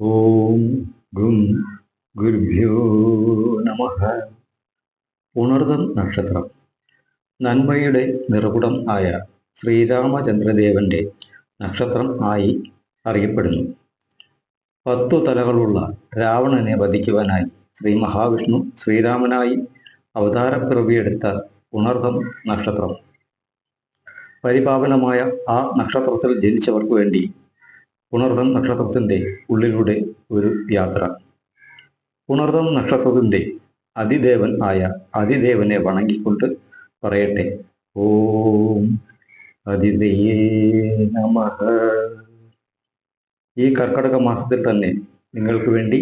ഓം ഗും ഗുരുഭ്യോ നമ. ഉണർതം നക്ഷത്രം. നന്മയുടെ നിറകുടം ആയ ശ്രീരാമചന്ദ്രദേവന്റെ നക്ഷത്രം ആയി അറിയപ്പെടുന്നു. പത്തു തലകളുള്ള രാവണനെ വധിക്കുവാനായി ശ്രീ മഹാവിഷ്ണു ശ്രീരാമനായി അവതാരപ്പിറവിയെടുത്ത ഉണർതം നക്ഷത്രം. പരിപാവനമായ ആ നക്ഷത്രത്തിൽ ജനിച്ചവർക്ക് വേണ്ടി ഉണർതം നക്ഷത്രത്തിന്റെ ഉള്ളിലൂടെ ഒരു യാത്ര. ഉണർതം നക്ഷത്രത്തിന്റെ അതിദേവൻ ആയ അതിദേവനെ വണങ്ങിക്കൊണ്ട് പറയട്ടെ ഓം അതിദയേ നമ. ഈ കർക്കടക മാസത്തിൽ തന്നെ നിങ്ങൾക്ക് വേണ്ടി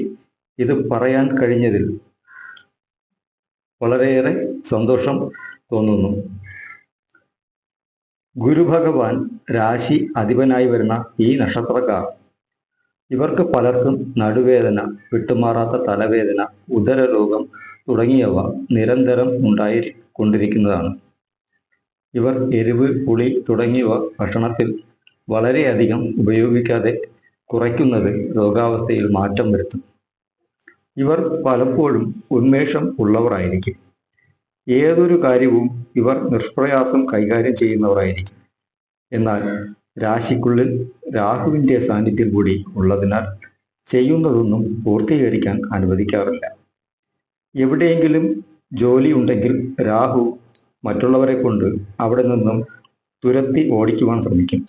ഇത് പറയാൻ കഴിഞ്ഞതിൽ വളരെയേറെ സന്തോഷം തോന്നുന്നു. ഗുരുഭഗവാൻ രാശി അധിപനായി വരുന്ന ഈ നക്ഷത്രക്കാർ. ഇവർക്ക് പലർക്കും നടുവേദന വിട്ടുമാറാത്ത തലവേദന ഉദരരോഗം തുടങ്ങിയവ നിരന്തരം ഉണ്ടായി കൊണ്ടിരിക്കുന്നതാണ്. ഇവർ എരിവ് പുളി തുടങ്ങിയവ ഭക്ഷണത്തിൽ വളരെയധികം ഉപയോഗിക്കാതെ കുറയ്ക്കുന്നത് രോഗാവസ്ഥയിൽ മാറ്റം വരുത്തും. ഇവർ പലപ്പോഴും ഉന്മേഷം ഉള്ളവരായിരിക്കും. ഏതൊരു കാര്യവും ഇവർ നിഷ്പ്രയാസം കൈകാര്യം ചെയ്യുന്നവരായിരിക്കും. എന്നാൽ രാശിക്കുള്ളിൽ രാഹുവിന്റെ സാന്നിധ്യം കൂടി ഉള്ളതിനാൽ ചെയ്യുന്നതൊന്നും പൂർത്തീകരിക്കാൻ അനുവദിക്കാറില്ല. എവിടെയെങ്കിലും ജോലി ഉണ്ടെങ്കിൽ രാഹു മറ്റുള്ളവരെ കൊണ്ട് അവിടെ നിന്നും തുരത്തി ഓടിക്കുവാൻ ശ്രമിക്കും.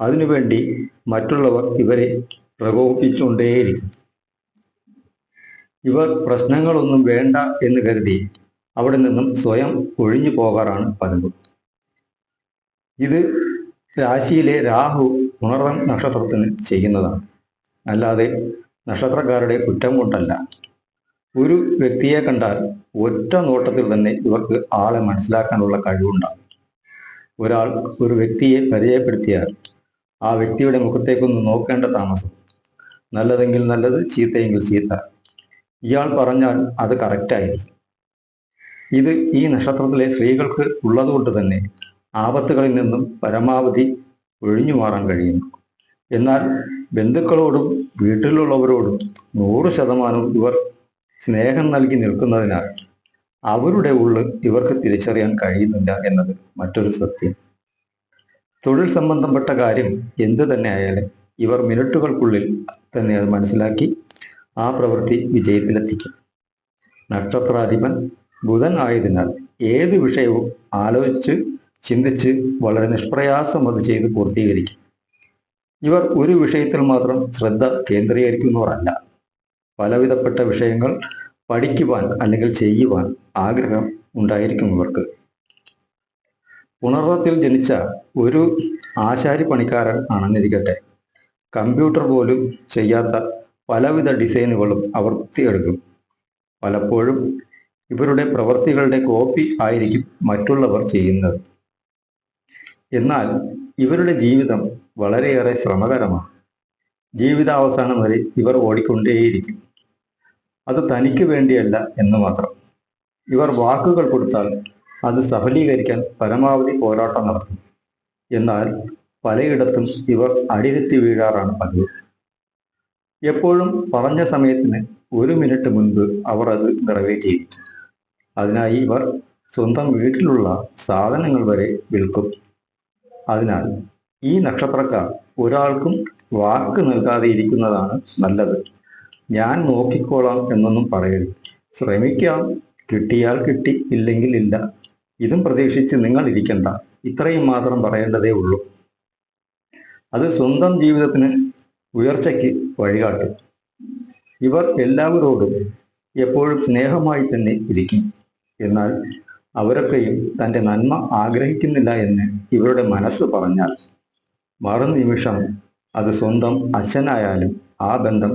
അതിനുവേണ്ടി മറ്റുള്ളവർ ഇവരെ പ്രകോപിപ്പിച്ചുകൊണ്ടേയിരിക്കും. ഇവർ പ്രശ്നങ്ങളൊന്നും വേണ്ട എന്ന് കരുതി അവിടെ നിന്നും സ്വയം ഒഴിഞ്ഞു പോകാറാണ് പതിവ്. ഇത് രാശിയിലെ രാഹു ഉണർന്ന നക്ഷത്രത്തിന് ചെയ്യുന്നതാണ്. അല്ലാതെ നക്ഷത്രക്കാരുടെ കുറ്റം കൊണ്ടല്ല. ഒരു വ്യക്തിയെ കണ്ടാൽ ഒറ്റ നോട്ടത്തിൽ തന്നെ ഇവർക്ക് ആളെ മനസ്സിലാക്കാനുള്ള കഴിവുണ്ടാകും. ഒരാൾ ഒരു വ്യക്തിയെ പരിചയപ്പെടുത്തിയാൽ ആ വ്യക്തിയുടെ മുഖത്തേക്കൊന്ന് നോക്കേണ്ട താമസം. നല്ലതെങ്കിൽ നല്ലത് ചീത്തയെങ്കിൽ ചീത്ത. ഇയാൾ പറഞ്ഞാൽ അത് കറക്റ്റായിരിക്കും ഇത് ഈ നക്ഷത്രത്തിലെ സ്ത്രീകൾക്ക് ഉള്ളതുകൊണ്ട് തന്നെ ആപത്തുകളിൽ നിന്നും പരമാവധി ഒഴിഞ്ഞു മാറാൻ കഴിയുന്നു എന്നാൽ ബന്ധുക്കളോടും വീട്ടിലുള്ളവരോടും നൂറ് ശതമാനവും ഇവർ സ്നേഹം നൽകി നിൽക്കുന്നതിനാൽ അവരുടെ ഉള്ള് ഇവർക്ക് തിരിച്ചറിയാൻ കഴിയുന്നില്ല എന്നത് മറ്റൊരു സത്യം. തൊഴിൽ സംബന്ധപ്പെട്ട കാര്യം എന്തു തന്നെ ആയാലും ഇവർ മിനിറ്റുകൾക്കുള്ളിൽ തന്നെ അത് മനസ്സിലാക്കി ആ പ്രവൃത്തി വിജയത്തിലെത്തിക്കും. നക്ഷത്രാധിപൻ ബുധൻ ആയതിനാൽ ഏത് വിഷയവും ആലോചിച്ച് ചിന്തിച്ച് വളരെ നിഷ്പ്രയാസം അത് ചെയ്ത് പൂർത്തീകരിക്കും. ഇവർ ഒരു വിഷയത്തിൽ മാത്രം ശ്രദ്ധ കേന്ദ്രീകരിക്കുന്നവരല്ല. പലവിധപ്പെട്ട വിഷയങ്ങൾ പഠിക്കുവാൻ അല്ലെങ്കിൽ ചെയ്യുവാൻ ആഗ്രഹം ഉണ്ടായിരിക്കും ഇവർക്ക്. ഉണർവത്തിൽ ജനിച്ച ഒരു ആശാരി പണിക്കാരൻ ആണെന്നിരിക്കട്ടെ. കമ്പ്യൂട്ടർ പോലും ചെയ്യാത്ത പലവിധ ഡിസൈനുകളും അവർ കുത്തിയെടുക്കും പലപ്പോഴും ഇവരുടെ പ്രവൃത്തികളുടെ കോപ്പി ആയിരിക്കും മറ്റുള്ളവർ ചെയ്യുന്നത്. എന്നാൽ ഇവരുടെ ജീവിതം വളരെയേറെ ശ്രമകരമാണ്. ജീവിതാവസാനം വരെ ഇവർ ഓടിക്കൊണ്ടേയിരിക്കും. അത് തനിക്ക് വേണ്ടിയല്ല എന്ന് മാത്രം. ഇവർ വാക്കുകൾ കൊടുത്താൽ അത് സഫലീകരിക്കാൻ പരമാവധി പോരാട്ടം നടത്തും. എന്നാൽ പലയിടത്തും ഇവർ അടിതെറ്റി വീഴാറാണ് പതിവ്. എപ്പോഴും പറഞ്ഞ സമയത്തിന് ഒരു മിനിറ്റ് മുൻപ് അവർ അത് നിറവേറ്റിയിരിക്കും. അതിനായി ഇവർ സ്വന്തം വീട്ടിലുള്ള സാധനങ്ങൾ വരെ വിൽക്കും. അതിനാൽ ഈ നക്ഷത്രക്കാർ ഒരാൾക്കും വാക്ക് നൽകാതെ ഇരിക്കുന്നതാണ് നല്ലത്. ഞാൻ നോക്കിക്കോളാം എന്നൊന്നും പറയരുത്. ശ്രമിക്കാം. കിട്ടിയാൽ കിട്ടി ഇല്ലെങ്കിൽ ഇല്ല. ഇതും പ്രതീക്ഷിച്ച് നിങ്ങൾ ഇരിക്കണ്ട. ഇത്രയും മാത്രം പറയേണ്ടതേ ഉള്ളൂ. അത് സ്വന്തം ജീവിതത്തിന് ഉയർച്ചയ്ക്ക് വഴികാട്ടും. ഇവർ എല്ലാവരോടും എപ്പോഴും സ്നേഹമായി തന്നെ ഇരിക്കും. എന്നാൽ അവരൊക്കെയും തന്റെ നന്മ ആഗ്രഹിക്കുന്നില്ല എന്ന് ഇവരുടെ മനസ്സ് പറഞ്ഞാൽ മറുനിമിഷം അത് സ്വന്തം അച്ഛനായാലും ആ ബന്ധം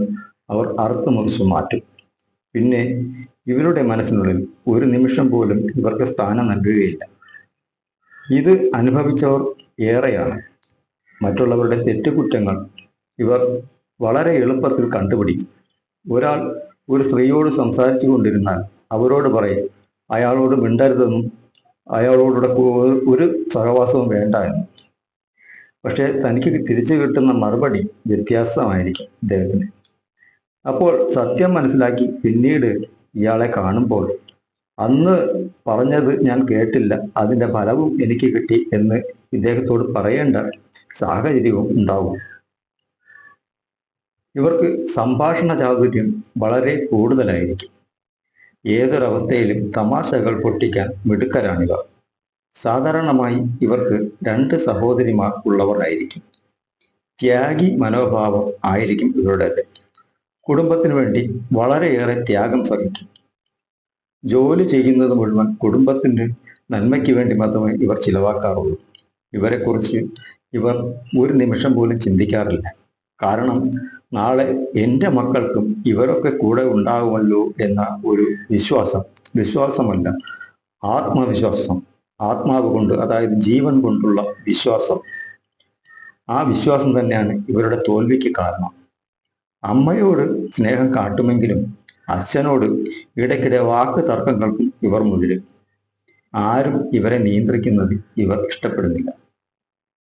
അവർ അറുത്തുമുറിച്ചു മാറ്റും. പിന്നെ ഇവരുടെ മനസ്സിനുള്ളിൽ ഒരു നിമിഷം പോലും ഇവർക്ക് സ്ഥാനം നൽകുകയില്ല. ഇത് അനുഭവിച്ചവർ ഏറെയാണ്. മറ്റുള്ളവരുടെ തെറ്റുകുറ്റങ്ങൾ ഇവർ വളരെ എളുപ്പത്തിൽ കണ്ടുപിടിക്കും. ഒരാൾ ഒരു സ്ത്രീയോട് സംസാരിച്ചു കൊണ്ടിരുന്നാൽ അവരോട് പറയും അയാളോട് മിണ്ടരുതെന്നും അയാളോടുടെ ഒരു സഹവാസവും വേണ്ട എന്നും. പക്ഷേ തനിക്ക് തിരിച്ചു കിട്ടുന്ന മറുപടി വ്യത്യാസമായിരിക്കും ഇദ്ദേഹത്തിന്. അപ്പോൾ സത്യം മനസ്സിലാക്കി പിന്നീട് ഇയാളെ കാണുമ്പോൾ അന്ന് പറഞ്ഞത് ഞാൻ കേട്ടില്ല. അതിന്റെ ഫലവും എനിക്ക് കിട്ടി എന്ന് ഇദ്ദേഹത്തോട് പറയേണ്ട സാഹചര്യവും ഉണ്ടാവും. ഇവർക്ക് സംഭാഷണ ചാതുര്യം വളരെ കൂടുതലായിരിക്കും. ഏതൊരവസ്ഥയിലും തമാശകൾ പൊട്ടിക്കാൻ മിടുക്കരാണിവർ. സാധാരണമായി ഇവർക്ക് രണ്ട് സഹോദരിമാർ ഉള്ളവരായിരിക്കും. ത്യാഗി മനോഭാവം ആയിരിക്കും ഇവരുടേത്. കുടുംബത്തിനു വേണ്ടി വളരെയേറെ ത്യാഗം സഹിക്കും. ജോലി ചെയ്യുന്നത് മുഴുവൻ കുടുംബത്തിന്റെ നന്മയ്ക്ക് വേണ്ടി മാത്രമേ ഇവർ ചിലവാക്കാറുള്ളൂ. ഇവരെക്കുറിച്ച് ഇവർ ഒരു നിമിഷം പോലും ചിന്തിക്കാറില്ല. കാരണം നാളെ എന്റെ മക്കൾക്കും ഇവരൊക്കെ കൂടെ ഉണ്ടാകുമല്ലോ എന്ന ഒരു വിശ്വാസം. വിശ്വാസമല്ല ആത്മവിശ്വാസം. ആത്മാവ് കൊണ്ട് അതായത് ജീവൻ കൊണ്ടുള്ള വിശ്വാസം. ആ വിശ്വാസം തന്നെയാണ് ഇവരുടെ തോൽവിക്ക് കാരണം. അമ്മയോട് സ്നേഹം കാട്ടുമെങ്കിലും അച്ഛനോട് ഇടയ്ക്കിടെ വാക്ക് തർക്കങ്ങൾക്കും ഇവർ മുതിരും. ആരും ഇവരെ നിയന്ത്രിക്കുന്നത് ഇവർ ഇഷ്ടപ്പെടുന്നില്ല.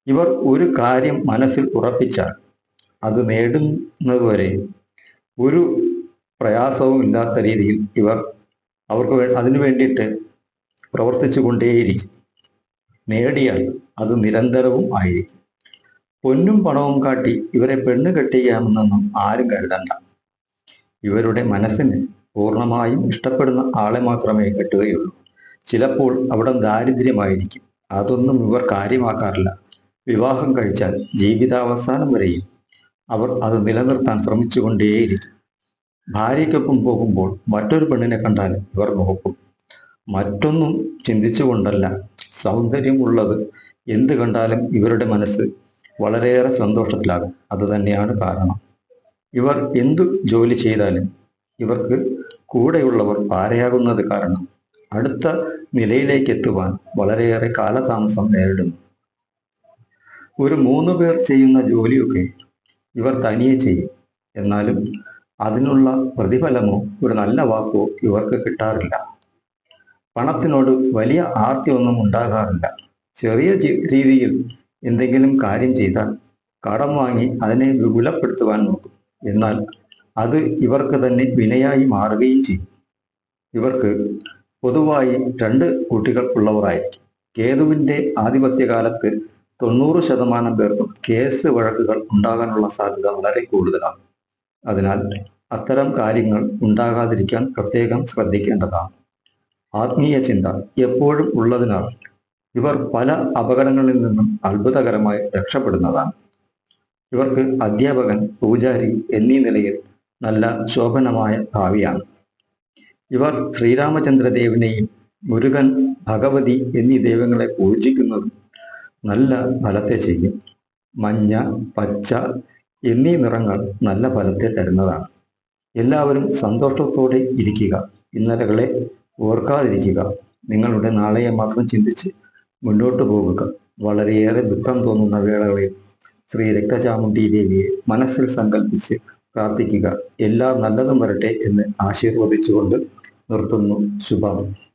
ഇവർ ഒരു കാര്യം മനസ്സിൽ ഉറപ്പിച്ചാൽ അത് നേടുന്നതുവരെ ഒരു പ്രയാസവും ഇല്ലാത്ത രീതിയിൽ ഇവർ അവർക്ക് അതിനു വേണ്ടിയിട്ട് പ്രവർത്തിച്ചു കൊണ്ടേയിരിക്കും. നേടിയാൽ അത് നിരന്തരവും ആയിരിക്കും. പൊന്നും പണവും കാട്ടി ഇവരെ പെണ്ണ് കെട്ടിക്കാമെന്നൊന്നും ആരും കരുതണ്ട. ഇവരുടെ മനസ്സിന് പൂർണമായും ഇഷ്ടപ്പെടുന്ന ആളെ മാത്രമേ കെട്ടുകയുള്ളൂ. ചിലപ്പോൾ അവിടെ ദാരിദ്ര്യമായിരിക്കും. അതൊന്നും ഇവർ കാര്യമാക്കാറില്ല. വിവാഹം കഴിച്ചാൽ ജീവിതാവസാനം വരെയും അവർ അത് നിലനിർത്താൻ ശ്രമിച്ചുകൊണ്ടേയിരിക്കും. ഭാര്യയ്ക്കൊപ്പം പോകുമ്പോൾ മറ്റൊരു പെണ്ണിനെ കണ്ടാൽ ഇവർ നോക്കും മറ്റൊന്നും ചിന്തിച്ചുകൊണ്ടല്ല. സൗന്ദര്യമുള്ളത് എന്ത് കണ്ടാലും ഇവരുടെ മനസ്സ് വളരെയേറെ സന്തോഷത്തിലാകും. അത് തന്നെയാണ് കാരണം. ഇവർ എന്തു ജോലി ചെയ്താലും ഇവർക്ക് കൂടെയുള്ളവർ പാരയാകുന്നത് കാരണം അടുത്ത നിലയിലേക്ക് എത്തുവാൻ വളരെയേറെ കാലതാമസം നേരിടുന്നു. ഒരു മൂന്ന് പേർ ചെയ്യുന്ന ജോലിയൊക്കെ ഇവർ തനിയെ ചെയ്യും. എന്നാലും അതിനുള്ള പ്രതിഫലമോ ഒരു നല്ല വാക്കോ ഇവർക്ക് കിട്ടാറില്ല. പണത്തിനോട് വലിയ ആർത്തിയൊന്നും ഉണ്ടാകാറില്ല. ചെറിയ രീതിയിൽ എന്തെങ്കിലും കാര്യം ചെയ്താൽ കടം വാങ്ങി അതിനെ വിപുലപ്പെടുത്തുവാൻ നോക്കും. എന്നാൽ അത് ഇവർക്ക് തന്നെ വിനയായി മാറുകയും ചെയ്യും. ഇവർക്ക് പൊതുവായി രണ്ട് കുട്ടികൾ ഉള്ളവരായിരിക്കും. കേതുവിന്റെ ആധിപത്യകാലത്ത് തൊണ്ണൂറ് ശതമാനം പേർക്കും കേസ് വഴക്കുകൾ ഉണ്ടാകാനുള്ള സാധ്യത വളരെ കൂടുതലാണ്. അതിനാൽ അത്തരം കാര്യങ്ങൾ ഉണ്ടാകാതിരിക്കാൻ പ്രത്യേകം ശ്രദ്ധിക്കേണ്ടതാണ്. ആത്മീയ ചിന്ത എപ്പോഴും ഉള്ളതിനാൽ ഇവർ പല അപകടങ്ങളിൽ നിന്നും അത്ഭുതകരമായി രക്ഷപ്പെടുന്നതാണ്. ഇവർക്ക് അധ്യാപകൻ പൂജാരി എന്നീ നിലയിൽ നല്ല ശോഭനമായ ഭാവിയാണ്. ഇവർ ശ്രീരാമചന്ദ്രദേവനെയും മുരുകൻ ഭഗവതി എന്നീ ദൈവങ്ങളെ പൂജിക്കുന്നതും നല്ല ഫലത്തെ ചെയ്യും. മഞ്ഞ പച്ച എന്നീ നിറങ്ങൾ നല്ല ഫലത്തെ തരുന്നതാണ്. എല്ലാവരും സന്തോഷത്തോടെ ഇരിക്കുക ഇന്നലകളെ ഓർക്കാതിരിക്കുക നിങ്ങളുടെ നാളെയെ മാത്രം ചിന്തിച്ച് മുന്നോട്ട് പോകുക. വളരെയേറെ ദുഃഖം തോന്നുന്ന വേളകളിൽ ശ്രീ രക്തചാമുണ്ടി ദേവിയെ മനസ്സിൽ സങ്കല്പിച്ച് പ്രാർത്ഥിക്കുക. എല്ലാം നല്ലതും വരട്ടെ എന്ന് ആശീർവദിച്ചുകൊണ്ട് നിർത്തുന്നു. ശുഭം.